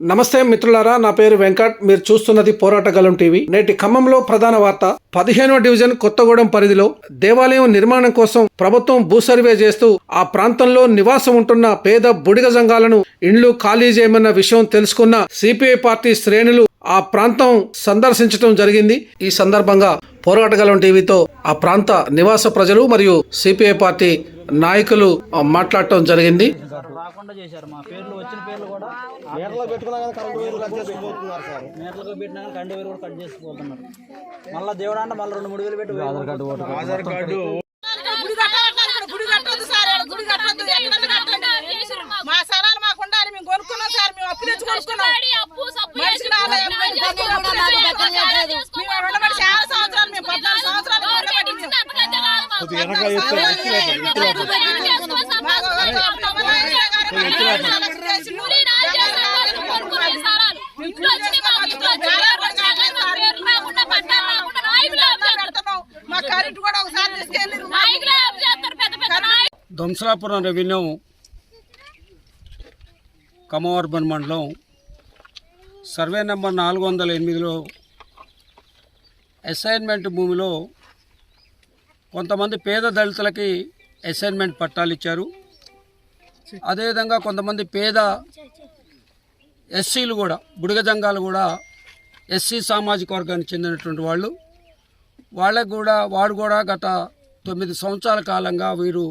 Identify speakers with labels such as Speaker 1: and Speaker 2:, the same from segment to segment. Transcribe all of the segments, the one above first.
Speaker 1: నమస్తే మిత్రులారా నా పేరు వెంకట్. మీరు చూస్తున్నది పోరాటగలం టీవీ. నేటి ఖమ్మంలో ప్రధాన వార్త పదిహేనవ డివిజన్ కొత్తగూడెం పరిధిలో దేవాలయం నిర్మాణం కోసం ప్రభుత్వం భూ సర్వే చేస్తూ ఆ ప్రాంతంలో నివాసం ఉంటున్న పేద బుడిగ సంఘాలను ఇండ్లు ఖాళీ చేయమన్న విషయం తెలుసుకున్న సిపిఐ పార్టీ శ్రేణులు ఆ ప్రాంతం సందర్శించడం జరిగింది. ఈ సందర్భంగా పోరాటగలం టీవీతో ఆ ప్రాంత నివాస ప్రజలు మరియు సిపిఐ పార్టీ నాయకులు మాట్లాడటం జరిగింది.
Speaker 2: రాకుండా చేశారు. మా పేర్లు వచ్చిన పేర్లు కూడా
Speaker 3: మీటర్లో పెట్టుకున్నా కానీ కరెంటు వైర్లు కట్ చేసుకుపోతున్నారు సార్.
Speaker 2: మీటర్లో పెట్టినా కానీ కంటి వేరు కూడా కట్ చేసుకుపోతున్నారు. మళ్ళీ దేవుడు అంటే మళ్ళీ రెండు మూడు వేలు పెట్టి ఆధార్ కార్డు
Speaker 3: ఆధార్ కార్డు.
Speaker 4: గుడి కట్టాలంటారు ఇక్కడ గుడి కట్టొద్దు సార్ ఈడ గుడి కట్టొద్దు. ఎక్కడ కట్టండి మా స్థలాలు మాకు ఉండాలి మేము కొనుక్కున్నాం సార్ మేము అప్పు తెచ్చి కొనుక్కున్నాం.
Speaker 5: దంసరాపురం రెవెన్యూ కమవర్బన్ మండలం సర్వే నెంబర్ నాలుగు వందల ఎనిమిదిలో అసైన్మెంట్ భూమిలో కొంతమంది పేద దళితులకి అసైన్మెంట్ పట్టాలు ఇచ్చారు. అదేవిధంగా కొంతమంది పేద ఎస్సీలు కూడా బుడిగ జంగాలు కూడా ఎస్సీ సామాజిక వర్గానికి చెందినటువంటి వాళ్ళు. వాళ్ళకు కూడా వాడు కూడా గత తొమ్మిది సంవత్సరాల కాలంగా వీరు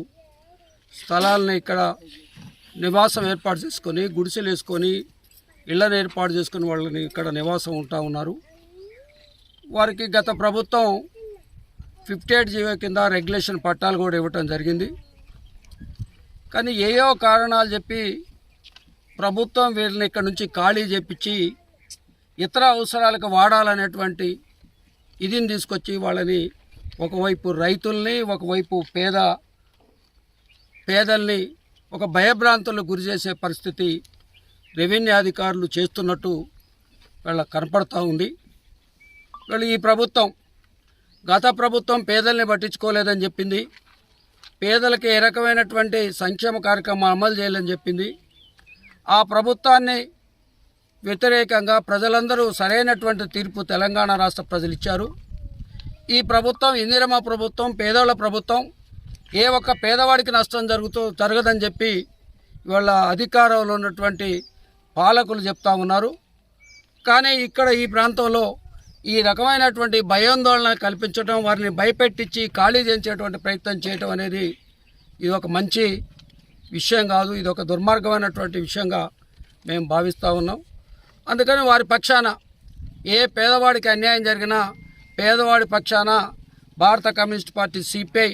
Speaker 5: స్థలాలను ఇక్కడ నివాసం ఏర్పాటు చేసుకొని గుడిసెలు వేసుకొని ఇళ్ళను ఏర్పాటు చేసుకుని వాళ్ళని ఇక్కడ నివాసం ఉంటా ఉన్నారు. వారికి గత ప్రభుత్వం ఫిఫ్టీ ఎయిట్ జీవో కింద రెగ్యులేషన్ పట్టాలు కూడా ఇవ్వటం జరిగింది. కానీ ఏయో కారణాలు చెప్పి ప్రభుత్వం వీళ్ళని ఇక్కడ నుంచి ఖాళీ చేపించి ఇతర అవసరాలకు వాడాలనేటువంటి ఇదిని తీసుకొచ్చి వాళ్ళని ఒకవైపు రైతుల్ని ఒకవైపు పేద పేదల్ని ఒక భయభ్రాంతులకు గురి చేసే పరిస్థితి రెవెన్యూ అధికారులు చేస్తున్నట్టు వీళ్ళ కనపడుతూ ఉంది. వీళ్ళు ఈ ప్రభుత్వం గత ప్రభుత్వం పేదల్ని పట్టించుకోలేదని చెప్పింది. పేదలకు ఏ రకమైనటువంటి సంక్షేమ కార్యక్రమం అమలు చేయాలని చెప్పింది. ఆ ప్రభుత్వాన్ని వ్యతిరేకంగా ప్రజలందరూ సరైనటువంటి తీర్పు తెలంగాణ రాష్ట్ర ప్రజలు ఇచ్చారు. ఈ ప్రభుత్వం ఇందిరమ్మ ప్రభుత్వం పేదోళ్ళ ప్రభుత్వం ఏ ఒక్క పేదవాడికి నష్టం జరుగుతూ జరగదని చెప్పి ఇవాళ అధికారంలో ఉన్నటువంటి పాలకులు చెప్తా ఉన్నారు. కానీ ఇక్కడ ఈ ప్రాంతంలో ఈ రకమైనటువంటి భయాందోళన కల్పించడం వారిని భయపెట్టించి ఖాళీ చేసేటువంటి ప్రయత్నం చేయటం అనేది ఇది ఒక మంచి విషయం కాదు. ఇది ఒక దుర్మార్గమైనటువంటి విషయంగా మేము భావిస్తూ ఉన్నాం. అందుకని వారి పక్షాన ఏ పేదవాడికి అన్యాయం జరిగినా పేదవాడి పక్షాన భారత కమ్యూనిస్ట్ పార్టీ సిపిఐ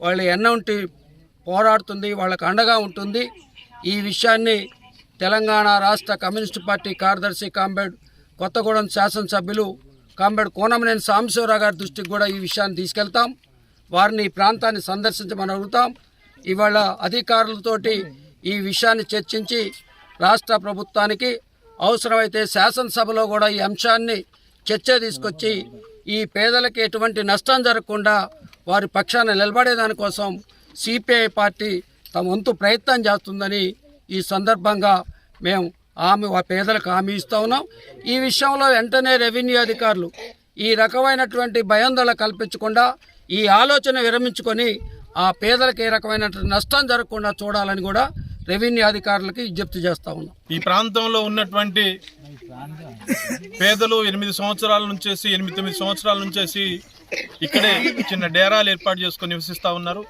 Speaker 5: వాళ్ళ ఎన్నంటి పోరాడుతుంది వాళ్ళకు అండగా ఉంటుంది. ఈ విషయాన్ని తెలంగాణ రాష్ట్ర కమ్యూనిస్ట్ పార్టీ కార్యదర్శి కాంబేడ్ కొత్తగూడెం శాసనసభ్యులు కాంబేడ్ కోనమనేని సాంబశివరావు గారి దృష్టికి కూడా ఈ విషయాన్ని తీసుకెళ్తాం. వారిని ఈ ప్రాంతాన్ని సందర్శించమని అడుగుతాం. ఇవాళ అధికారులతోటి ఈ విషయాన్ని చర్చించి రాష్ట్ర ప్రభుత్వానికి అవసరమైతే శాసనసభలో కూడా ఈ అంశాన్ని చర్చ తీసుకొచ్చి ఈ పేదలకు ఎటువంటి నష్టం జరగకుండా వారి పక్షాన నిలబడేదానికోసం సిపిఐ పార్టీ తమ వంతు ప్రయత్నం చేస్తుందని ఈ సందర్భంగా మేము ఆమె పేదలకు హామీ ఇస్తూ ఉన్నాం. ఈ విషయంలో వెంటనే రెవెన్యూ అధికారులు ఈ రకమైనటువంటి భయాందోళన కల్పించకుండా ఈ ఆలోచన విరమించుకొని ఆ పేదలకు ఏ రకమైనటువంటి నష్టం జరగకుండా చూడాలని కూడా రెవెన్యూ అధికారులకి విజ్ఞప్తి చేస్తా ఉన్నాం.
Speaker 3: ఈ ప్రాంతంలో ఉన్నటువంటి పేదలు ఎనిమిది సంవత్సరాల నుంచేసి ఎనిమిది తొమ్మిది సంవత్సరాల నుంచేసి ఇక్కడే చిన్న డేరాలు ఏర్పాటు చేసుకొని నివసిస్తూ ఉన్నారు.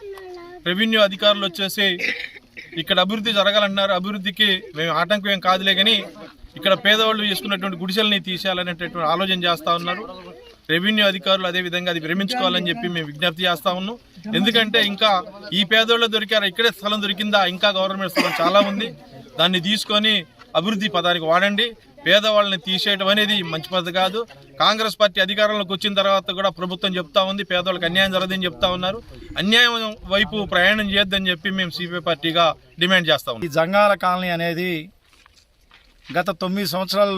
Speaker 3: రెవెన్యూ అధికారులు వచ్చేసి ఇక్కడ అభివృద్ధి జరగాలన్నారు. అభివృద్ధికి మేము ఆటంకం ఏం కాదులే కానీ ఇక్కడ పేదవాళ్ళు చేసుకున్నటువంటి గుడిసెల్ని తీసేయాలనేటటువంటి ఆలోచన చేస్తూ ఉన్నారు. రెవెన్యూ అధికారులు అదే విధంగా అది విరమించుకోవాలని చెప్పి మేము విజ్ఞప్తి చేస్తా ఉన్నాం. ఎందుకంటే ఇంకా ఈ పేదోళ్ళు దొరికారా ఇక్కడే స్థలం దొరికిందా ఇంకా గవర్నమెంట్ స్థలం చాలా ఉంది. దాన్ని తీసుకొని అభివృద్ధి పదానికి వాడండి. పేదవాళ్ళని తీసేయడం అనేది మంచి పద్ధతి కాదు. కాంగ్రెస్ పార్టీ అధికారంలోకి వచ్చిన తర్వాత కూడా ప్రభుత్వం చెప్తా ఉంది. పేదవాళ్ళకి అన్యాయం జరగదని చెప్తా ఉన్నారు. అన్యాయం వైపు ప్రయాణం చేయొద్దని చెప్పి మేము సిపిఐ పార్టీగా డిమాండ్ చేస్తా ఉన్నాం.
Speaker 6: ఈ జంగాల కాలనీ అనేది గత తొమ్మిది సంవత్సరాల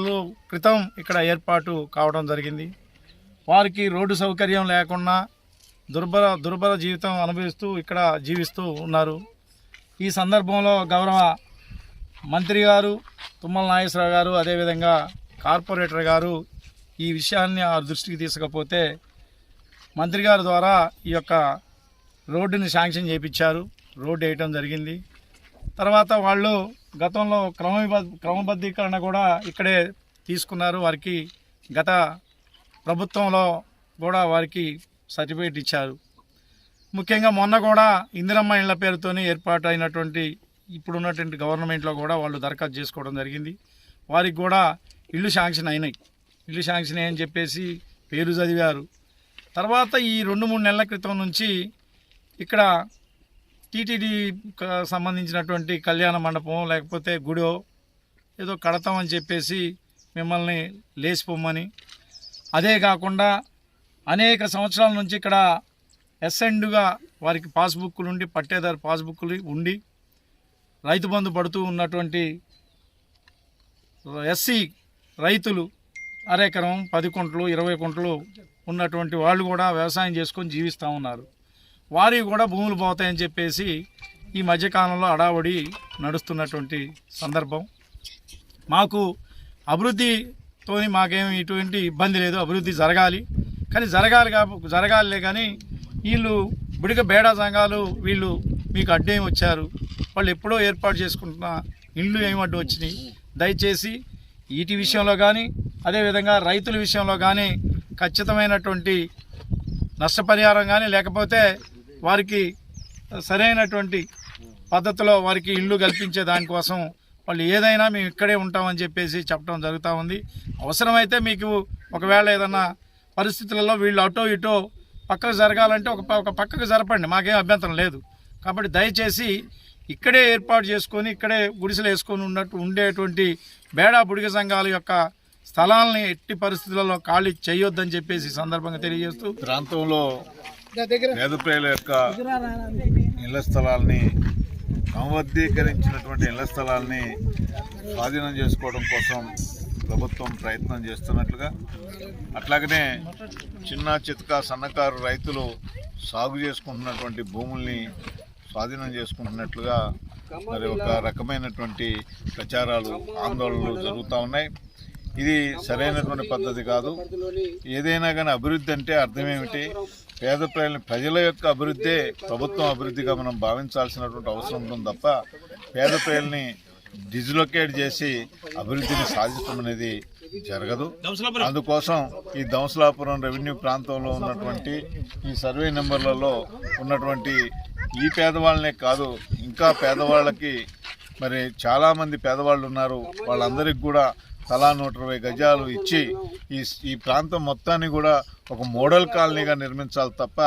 Speaker 6: క్రితం ఇక్కడ ఏర్పాటు కావడం జరిగింది. వారికి రోడ్డు సౌకర్యం లేకుండా దుర్భర దుర్భర జీవితం అనుభవిస్తూ ఇక్కడ జీవిస్తూ ఉన్నారు. ఈ సందర్భంలో గౌరవ మంత్రి గారు తుమ్మల నాగేశ్వరరావు గారు అదేవిధంగా కార్పొరేటర్ గారు ఈ విషయాన్ని ఆ దృష్టికి తీసుకపోతే మంత్రి గారి ద్వారా ఈ యొక్క రోడ్డుని శాంక్షన్ చేయించారు. రోడ్డు వేయటం జరిగింది. తర్వాత వాళ్ళు గతంలో క్రమబద్ధ క్రమబద్ధీకరణ కూడా ఇక్కడే తీసుకున్నారు. వారికి గత ప్రభుత్వంలో కూడా వారికి సర్టిఫికేట్ ఇచ్చారు. ముఖ్యంగా మొన్న కూడా ఇందిరమ్మ ఇళ్ళ పేరుతోనే ఏర్పాటు అయినటువంటి ఇప్పుడున్నటువంటి గవర్నమెంట్లో కూడా వాళ్ళు దరఖాస్తు చేసుకోవడం జరిగింది. వారికి కూడా ఇల్లు శాంక్షన్ అయినాయి. ఇల్లు శాంక్షన్ అయ్యని చెప్పేసి పేరు చదివారు. తర్వాత ఈ రెండు మూడు నెలల క్రితం నుంచి ఇక్కడ టీటీడీ సంబంధించినటువంటి కళ్యాణ మండపం లేకపోతే గుడో ఏదో కడతామని చెప్పేసి మిమ్మల్ని లేచిపోమ్మని. అదే కాకుండా అనేక సంవత్సరాల నుంచి ఇక్కడ ఎస్ఎండ్గా వారికి పాస్బుక్లు ఉండి పట్టేదారు పాస్బుక్లు ఉండి రైతు బంధు పడుతూ ఉన్నటువంటి ఎస్సీ రైతులు అరెకరం పది కుంటలు ఇరవై కుంటలు ఉన్నటువంటి వాళ్ళు కూడా వ్యవసాయం చేసుకొని జీవిస్తూ ఉన్నారు. వారికి కూడా భూములు పోతాయని చెప్పేసి ఈ మధ్యకాలంలో అడావడి నడుస్తున్నటువంటి సందర్భం. మాకు అభివృద్ధితోని మాకేమి ఇటువంటి ఇబ్బంది లేదు. అభివృద్ధి జరగాలి. కానీ జరగాలి కా జరగాలిలే కానీ వీళ్ళు బిడిక బేడా సంఘాలు వీళ్ళు మీకు అడ్డేం వచ్చారు వాళ్ళు ఎప్పుడో ఏర్పాటు చేసుకుంటున్న ఇండ్లు ఏమి వచ్చినాయి. దయచేసి వీటి విషయంలో కానీ అదేవిధంగా రైతుల విషయంలో కానీ ఖచ్చితమైనటువంటి నష్టపరిహారం కానీ లేకపోతే వారికి సరైనటువంటి పద్ధతిలో వారికి ఇల్లు కల్పించే దానికోసం వాళ్ళు ఏదైనా మేము ఇక్కడే ఉంటామని చెప్పేసి చెప్పడం జరుగుతూ ఉంది. అవసరమైతే మీకు ఒకవేళ ఏదన్నా పరిస్థితులలో వీళ్ళు అటో ఇటో పక్కకు జరగాలంటే ఒక ప- ఒక పక్కకు జరపండి. మాకేం అభ్యంతరం లేదు. కాబట్టి దయచేసి ఇక్కడే ఏర్పాటు చేసుకొని ఇక్కడే గుడిసెలు వేసుకొని ఉన్నట్టు ఉండేటువంటి బేడా బుడిగ సంఘాల యొక్క స్థలాలని ఎట్టి పరిస్థితులలో ఖాళీ చేయొద్దని చెప్పేసి ఈ సందర్భంగా తెలియజేస్తూ
Speaker 7: ప్రాంతంలో పేద ప్రజల యొక్క ఇళ్ళ స్థలాల్ని క్రమబద్ధీకరించినటువంటి ఇళ్ళ స్థలాల్ని స్వాధీనం చేసుకోవడం కోసం ప్రభుత్వం ప్రయత్నం చేస్తున్నట్లుగా అట్లాగనే చిన్న చితక సన్నకారు రైతులు సాగు చేసుకుంటున్నటువంటి భూముల్ని స్వాధీనం చేసుకుంటున్నట్లుగా మరి ఒక రకమైనటువంటి ప్రచారాలు ఆందోళనలు జరుగుతూ ఉన్నాయి. ఇది సరైనటువంటి పద్ధతి కాదు. ఏదైనా కానీ అభివృద్ధి అంటే అర్థం ఏమిటి పేద ప్రజల ప్రజల యొక్క అభివృద్ధే ప్రభుత్వం అభివృద్ధిగా మనం భావించాల్సినటువంటి అవసరం ఉంటుంది తప్ప పేద ప్రజల్ని డిజిలొకేట్ చేసి అభివృద్ధిని సాధించడం అనేది జరగదు. అందుకోసం ఈ దంసలాపురం రెవెన్యూ ప్రాంతంలో ఉన్నటువంటి ఈ సర్వే నెంబర్లలో ఉన్నటువంటి ఈ పేదవాళ్ళనే కాదు ఇంకా పేదవాళ్ళకి మరి చాలామంది పేదవాళ్ళు ఉన్నారు. వాళ్ళందరికీ కూడా తలా నూట ఇరవై గజాలు ఇచ్చి ఈ ఈ ప్రాంతం మొత్తాన్ని కూడా ఒక మోడల్ కాలనీగా నిర్మించాలి తప్ప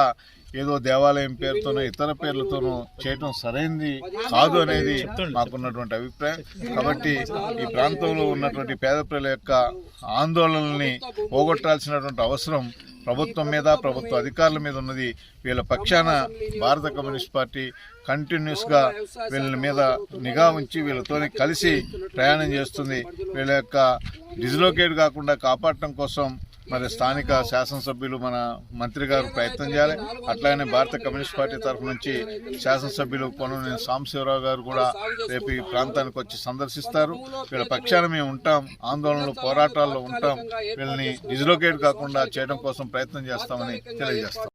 Speaker 7: ఏదో దేవాలయం పేరుతోనో ఇతర పేర్లతోనో చేయటం సరైనది కాదు అనేది మాకున్నటువంటి అభిప్రాయం. కాబట్టి ఈ ప్రాంతంలో ఉన్నటువంటి పేద ప్రజల యొక్క ఆందోళనల్ని పోగొట్టాల్సినటువంటి అవసరం ప్రభుత్వం మీద ప్రభుత్వ అధికారుల మీద ఉన్నది. వీళ్ళ పక్షాన భారత కమ్యూనిస్ట్ పార్టీ కంటిన్యూస్గా వీళ్ళ మీద నిఘా ఉంచి వీళ్ళతో కలిసి ప్రయాణం చేస్తుంది. వీళ్ళ యొక్క డిజిలోకేట్ కాకుండా కాపాడటం కోసం మరి స్థానిక శాసనసభ్యులు మన మంత్రి గారు ప్రయత్నం చేయాలి. అట్లాగనే భారత కమ్యూనిస్ట్ పార్టీ తరఫు నుంచి శాసనసభ్యులు పొన్నునేని సాంబశివరావు గారు కూడా రేపు ఈ ప్రాంతానికి వచ్చి సందర్శిస్తారు. వీళ్ళ పక్షాన మేము ఉంటాం ఆందోళనలు పోరాటాల్లో ఉంటాం. వీళ్ళని డిజిలోకేట్ కాకుండా చేయడం కోసం ప్రయత్నం చేస్తామని తెలియజేస్తాం.